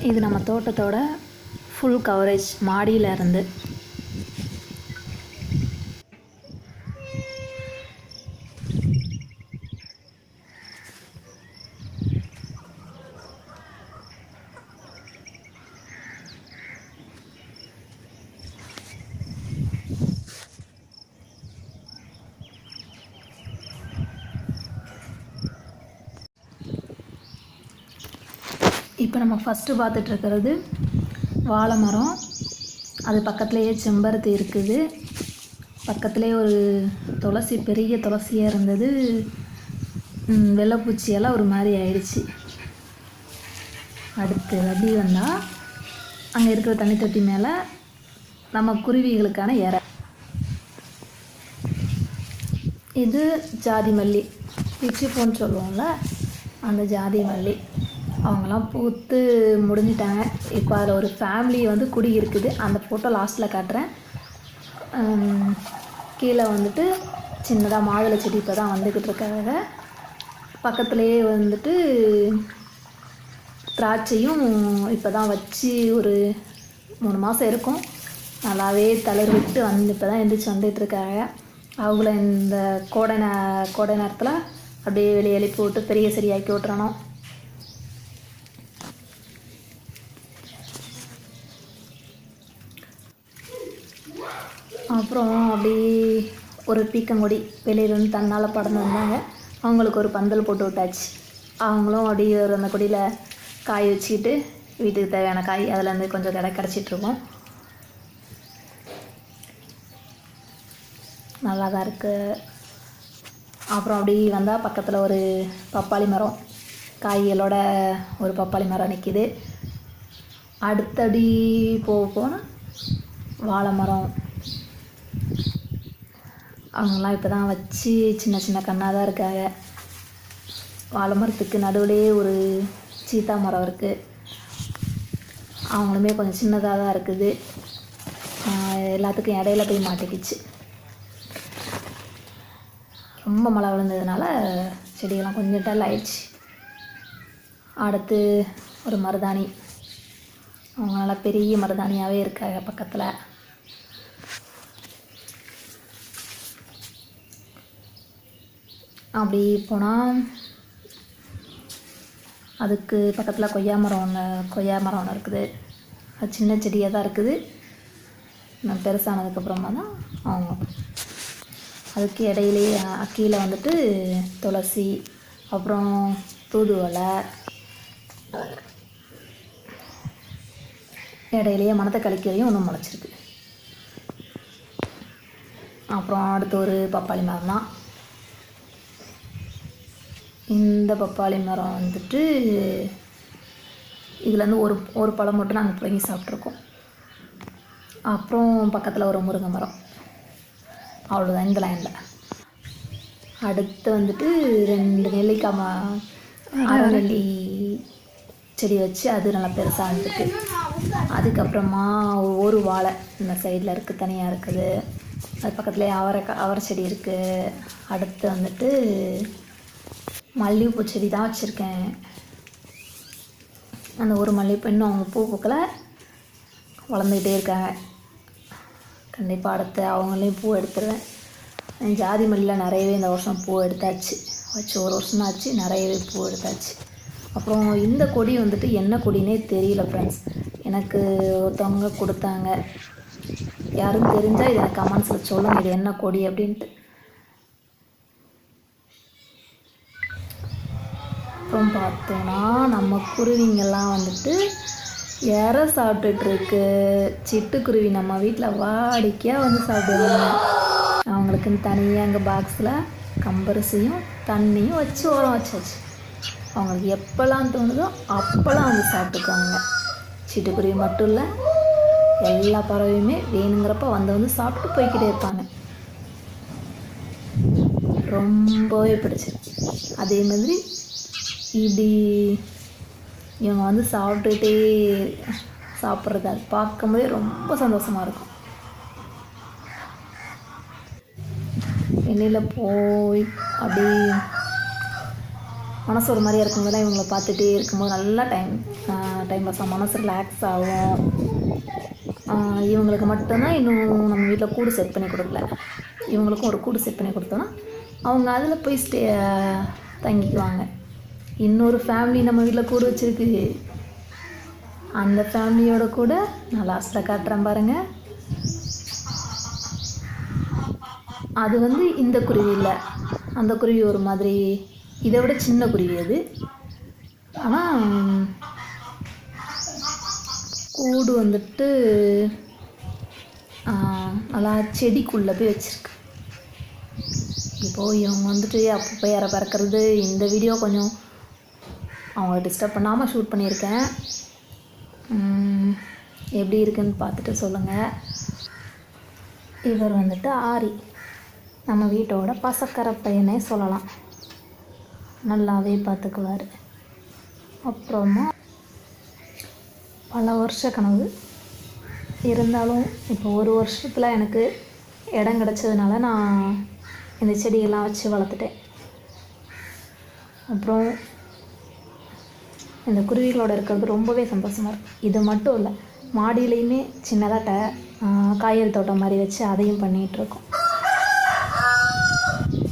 இது நம்ம தோட்டத்தோட full coverage மாடியில் இப்போ நம்ம ஃபஸ்ட்டு பார்த்துட்ருக்கிறது வாழை மரம் அது பக்கத்துலேயே செம்பருத்தி இருக்குது. பக்கத்துலேயே ஒரு துளசி பெரிய துளசியாக இருந்தது. வெள்ளைப்பூச்சியெல்லாம் ஒரு மாதிரி ஆயிடுச்சு. அடுத்து ரபி வந்தால் அங்கே இருக்கிற தண்ணி தொட்டி மேலே நம்ம குருவிகளுக்கான இறை. இது ஜாதி மல்லி. பிச்சி பூன்னு சொல்லுவோம்ல அந்த ஜாதி மல்லி. அவங்கெல்லாம் பூத்து முடிஞ்சிட்டாங்க. இப்போ அதில் ஒரு ஃபேமிலி வந்து குடி இருக்குது. அந்த ஃபோட்டோ லாஸ்ட்டில் காட்டுறேன். கீழே வந்துட்டு சின்னதாக மாதுளை செடி இப்போ தான் வந்துக்கிட்டு இருக்காங்க பக்கத்துலேயே வந்துட்டு திராட்சையும் இப்போ தான் வச்சு ஒரு மூணு மாதம் இருக்கும். நல்லாவே தளர் விட்டு வந்து இப்போ தான் எந்திரிச்சு வந்துட்டு இருக்காங்க அவங்கள இந்த கோடை நே கோடை நேரத்தில் அப்படியே வெளியே எழுப்பி விட்டு பெரிய சரியாக்கி விட்டுறணும். அப்புறம் அப்படி ஒரு பீக்கங்கொடி வெளியிலேருந்து தன்னால் படந்து வந்தாங்க. அவங்களுக்கு ஒரு பந்தல் போட்டு விட்டாச்சு. அவங்களும் அப்படியே ஒரு அந்த கொடியில் காய் வச்சுக்கிட்டு வீட்டுக்கு தேவையான காய் அதுலேருந்து கொஞ்சம் கடை கிடச்சிட்ருக்கோம் நல்லா தான் இருக்குது அப்புறம் அப்படி வந்தால் பக்கத்தில் ஒரு பப்பாளி மரம். காய்களோட ஒரு பப்பாளி மரம் நிற்கிது அடுத்தடி போக போனால் வாழை மரம். அவங்களாம் இப்போ தான் வச்சு சின்ன சின்ன கண்ணாக தான் இருக்காங்க. வாழை மரத்துக்கு நடுவுலேயே ஒரு சீத்தா மரம் இருக்குது அவங்களுமே கொஞ்சம் சின்னதாக தான் இருக்குது எல்லாத்துக்கும் இடையில போய் மாட்டிக்கிச்சு. ரொம்ப மழை விழுந்ததுனால செடிகள்லாம் கொஞ்சம் டல் ஆயிடுச்சு. அடுத்து ஒரு மருதாணி. அவங்க நல்லா பெரிய மருதாணியாகவே இருக்காங்க பக்கத்தில். அப்படி போனால் அதுக்கு பக்கத்தில் கொய்யா மரம் ஒன்று கொய்யா மரம் ஒன்று இருக்குது. அது சின்ன செடியாக தான் இருக்குது. நான் பெருசானதுக்கப்புறமா தான் அவங்க அதுக்கு இடையிலேயே அஹ், கீழே வந்துட்டு துளசி அப்புறம் தூதுவலை இடையிலேயே மணத்தை கழிக்கையும் ஒன்று முளைச்சிருக்கு. அப்புறம் அடுத்து ஒரு பப்பாளி மரம் தான் இந்த பப்பாளி மரம் வந்துட்டு இதுலேருந்து ஒரு ஒரு பழம் மட்டும் நாங்கள் பிள்ளைங்க சாப்பிட்ருக்கோம் அப்புறம் பக்கத்தில் ஒரு முருங்கை மரம். அவ்வளோதான் இந்த லைனில் அடுத்து வந்துட்டு ரெண்டு நெல்லிக்காய் ம அரைநெல்லி செடி வச்சு அது நல்லா பெருசாக வந்துருக்கு. அதுக்கப்புறமா ஒரு வாழை இந்த சைடில் இருக்குது தனியாக இருக்குது. அது பக்கத்துலேயே அவரை அவரை செடி இருக்குது அடுத்து வந்துட்டு மல்லிகைப்பூ செடி தான் வச்சுருக்கேன். அந்த ஒரு மல்லிகைப்பூ இன்னும் அவங்க பூ பூக்கல. வளர்ந்துக்கிட்டே இருக்காங்க. கண்டிப்பாக அடுத்து அவங்களையும் பூ எடுத்துருவேன். என் ஜாதி மல்லியில் நிறையவே இந்த வருஷம் பூ எடுத்தாச்சு. வச்சு ஒரு வருஷம் ஆச்சு நிறையவே பூ எடுத்தாச்சு. அப்புறம் இந்த கொடி வந்துட்டு என்ன கொடினே தெரியல ஃப்ரெண்ட்ஸ் எனக்கு ஒருத்தவங்க கொடுத்தாங்க. யாரும் தெரிஞ்சால் இதை கமெண்ட்ஸில் சொல்லுங்கள் இது என்ன கொடி அப்படின்ட்டு. பக்கம் பார்த்தோன்னா நம்ம குருவிங்கெல்லாம் வந்துட்டு இற சாப்பிட்டுட்ருக்கு. சிட்டுக்குருவி நம்ம வீட்டில் வாடிக்கையாக வந்து சாப்பிடுவாங்க. அவங்களுக்குன்னு தனியாக அங்கே பாக்ஸில் கம்பரிசியும் தண்ணியும் வச்சு உரம் வச்சாச்சு. அவங்களுக்கு எப்போல்லாம் தோணுதோ அப்போல்லாம் வந்து சாப்பிட்டுக்காங்க சிட்டுக்குருவி மட்டும் இல்லை எல்லா பறவையுமே வேணுங்கிறப்ப வந்து வந்து சாப்பிட்டு போய்க்கிட்டே இருப்பாங்க. ரொம்பவே பிடிச்சிருக்கு. அதே மாதிரி இப்படி இவங்க வந்து சாப்பிட்டுட்டே சாப்பிட்றது. அது பார்க்கும்போதே ரொம்ப சந்தோஷமாக இருக்கும். வெளியில் போய் அப்படி மனசு ஒரு மாதிரியா இருக்கும்போதெல்லாம் இவங்கள பார்த்துட்டே இருக்கும்போது நல்லா டைம் டைம் பாஸ் ஆகும். மனசு ரிலாக்ஸ் ஆகும். இவங்களுக்கு மட்டும்தான் இன்னும் நம்ம வீட்டில் கூடு செட் பண்ணி கொடுக்கல. இவங்களுக்கும் ஒரு கூடு செட் பண்ணி கொடுத்தோன்னா அவங்க அதில் போய் ஸ்டே தங்கிக்குவாங்க. இன்னொரு ஃபேமிலி நம்ம வீட்டில் கூடு வச்சுருக்கு. அந்த ஃபேமிலியோட கூட நான் லாஸ்ட்டில் காட்டுறேன் பாருங்கள் அது வந்து இந்த குருவி இல்லை. அந்த குருவி ஒரு மாதிரி இதை விட சின்ன குருவி அது. ஆனால் கூடு வந்துட்டு நல்லா செடிக்குள்ளே போய் வச்சுருக்கு. இப்போது இவங்க வந்துட்டு அப்பப்போ இற பறக்கிறது? இந்த வீடியோ கொஞ்சம் அவங்க டிஸ்டர்ப் பண்ணாமல் ஷூட் பண்ணியிருக்கேன். எப்படி இருக்குன்னு பார்த்துட்டு சொல்லுங்கள் இவர் வந்துட்டு ஆரி. நம்ம வீட்டோட பசக்கரை பையனே சொல்லலாம். நல்லாவே பார்த்துக்குவார். அப்புறமா பல வருஷ கனவு. இருந்தாலும் இப்போ ஒரு வருஷத்தில் எனக்கு இடம் கிடச்சதுனால நான் இந்த செடியெல்லாம் வச்சு வளர்த்துட்டேன். அப்புறம் இந்த குருவிகளோட இருக்கிறது ரொம்பவே சந்தோஷமாக இருக்குது இது மட்டும் இல்லை மாடியிலையுமே சின்னதாக ட காய்கறி தோட்டம் மாதிரி வச்சு அதையும் பண்ணிகிட்ருக்கோம்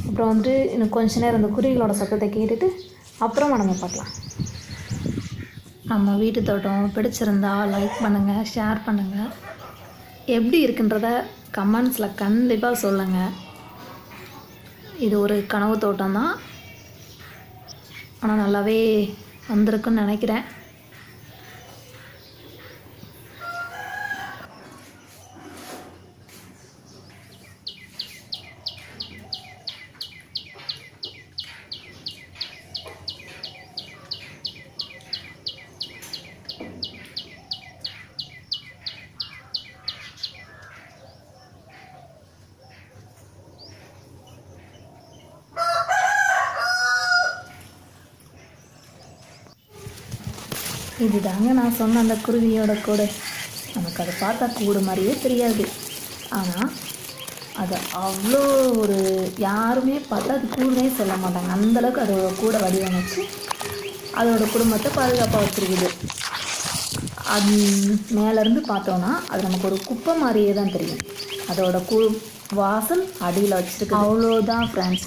அப்புறம் வந்துட்டு இன்னும் கொஞ்ச நேரம் இந்த குருவிகளோட சத்தத்தை கேட்டுட்டு அப்புறமா நம்ம பார்க்கலாம். நம்ம வீட்டு தோட்டம் பிடிச்சிருந்தா லைக் பண்ணுங்கள் ஷேர் பண்ணுங்கள் எப்படி இருக்குன்றத கமெண்ட்ஸில் கண்டிப்பாக சொல்லுங்கள் இது ஒரு கனவு தோட்டம் தான் ஆனால் நல்லாவே வந்திருக்குன்னு நினைக்கிறேன் இதுதாங்க நான் சொன்ன அந்த குருவியோட கூடு. நமக்கு அதை பார்த்தா கூடு மாதிரியே தெரியாது. ஆனால் அது அவ்வளோ ஒரு யாருமே பார்த்தா அது கூடுனே சொல்ல மாட்டாங்க. அந்தளவுக்கு அதோட கூட வடிவமைச்சு அதோட குடும்பத்தை பாதுகாப்பாக வச்சுருக்குது. அது மேலேருந்து பார்த்தோன்னா அது நமக்கு ஒரு குப்பை மாதிரியே தான் தெரியும். அதோட கு வாசல் அடியில் வச்சுருக்கு அவ்வளோதான் ஃப்ரெண்ட்ஸ்